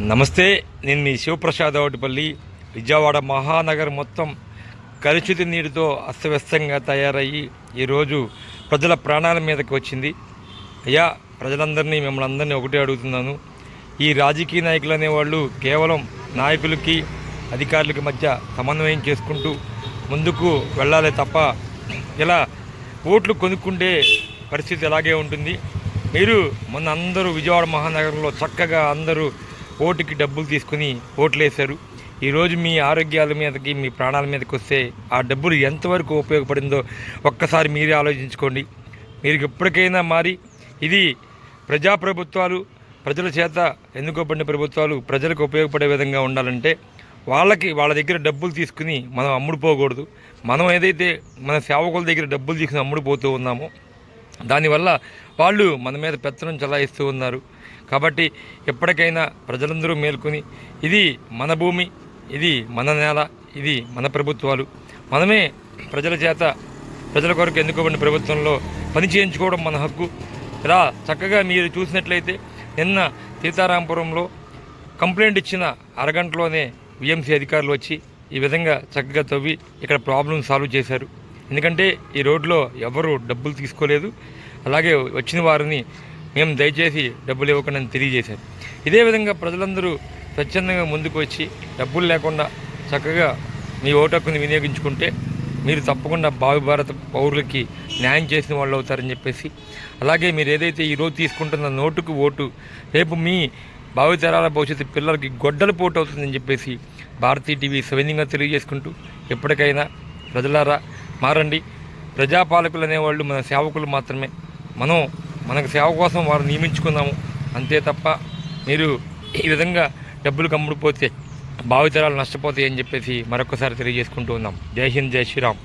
నమస్తే నేను మీ శివప్రసాద్ అవటిపల్లి. విజయవాడ మహానగర్ మొత్తం కలుషిత నీటితో అస్తవ్యస్తంగా తయారయ్యి ఈరోజు ప్రజల ప్రాణాల మీదకి వచ్చింది. అయ్యా ప్రజలందరినీ మిమ్మల్ని అందరినీ ఒకటే అడుగుతున్నాను. ఈ రాజకీయ నాయకులు అనేవాళ్ళు కేవలం నాయకులకి అధికారులకి మధ్య సమన్వయం చేసుకుంటూ ముందుకు వెళ్ళాలి తప్ప ఇలా ఓట్లు కొనుక్కుంటే పరిస్థితి అలాగే ఉంటుంది? మీరు మొన్న అందరూ విజయవాడ మహానగరంలో చక్కగా అందరూ ఓటుకి డబ్బులు తీసుకుని ఓట్లు వేశారు ఈరోజు మీ ఆరోగ్యాల మీదకి మీ ప్రాణాల మీదకి వస్తే ఆ డబ్బులు ఎంతవరకు ఉపయోగపడిందో ఒక్కసారి మీరే ఆలోచించుకోండి. మీరు ఎప్పటికైనా మారి ఇది ప్రజాప్రభుత్వాలు ప్రజల చేత ఎన్నుకోబడిన ప్రభుత్వాలు ప్రజలకు ఉపయోగపడే విధంగా ఉండాలంటే వాళ్ళకి వాళ్ళ దగ్గర డబ్బులు తీసుకుని మనం అమ్ముడుపోకూడదు మనం ఏదైతే మన సేవకుల దగ్గర డబ్బులు తీసుకుని అమ్ముడుపోతూ ఉన్నామో దానివల్ల వాళ్ళు మన మీద పెత్తనం చలాయిస్తూ ఉన్నారు. కాబట్టి ఎప్పటికైనా ప్రజలందరూ మేల్కొని ఇది మన భూమి ఇది మన నేల ఇది మన ప్రభుత్వాలు. మనమే ప్రజల చేత ప్రజల కొరకు ఎన్నుకోబడిన ప్రభుత్వంలో పని చేయించుకోవడం మన హక్కు. ఇలా చక్కగా మీరు చూసినట్లయితే నిన్న సీతారాంపురంలో కంప్లైంట్ ఇచ్చిన అరగంటలోనే విఎంసీ అధికారులు వచ్చి ఈ విధంగా చక్కగా తవ్వి ఇక్కడ ప్రాబ్లం సాల్వ్ చేశారు. ఎందుకంటే ఈ రోడ్లో ఎవరు డబ్బులు తీసుకోలేదు. అలాగే వచ్చిన వారిని మేము దయచేసి డబ్బులు ఇవ్వకుండా తెలియజేశారు ఇదే విధంగా ప్రజలందరూ స్వచ్ఛందంగా ముందుకు వచ్చి డబ్బులు లేకుండా చక్కగా మీ ఓటు హక్కుని వినియోగించుకుంటే మీరు తప్పకుండా భావి భారత పౌరులకి న్యాయం చేసిన వాళ్ళు అవుతారని చెప్పేసి అలాగే మీరు ఏదైతే ఈరోజు తీసుకుంటున్న నోటుకు ఓటు రేపు మీ భావితరాల భవిష్యత్తు పిల్లలకి గొడ్డల పోటు అవుతుందని చెప్పేసి భారతీ టీవీ సవినీయంగా తెలియజేసుకుంటూ ఎప్పటికైనా ప్రజలారా మారండి. ప్రజాపాలకులు అనేవాళ్ళు మన సేవకులు మాత్రమే. మనం మనకు సేవ కోసం వారు నియమించుకున్నాము. అంతే తప్ప మీరు ఈ విధంగా డబ్బులు కమ్ముడిపోతే భావితరాలు నష్టపోతాయి అని చెప్పేసి మరొకసారి తెలియజేసుకుంటూ ఉన్నాం. జై హింద్ జై శ్రీరామ్.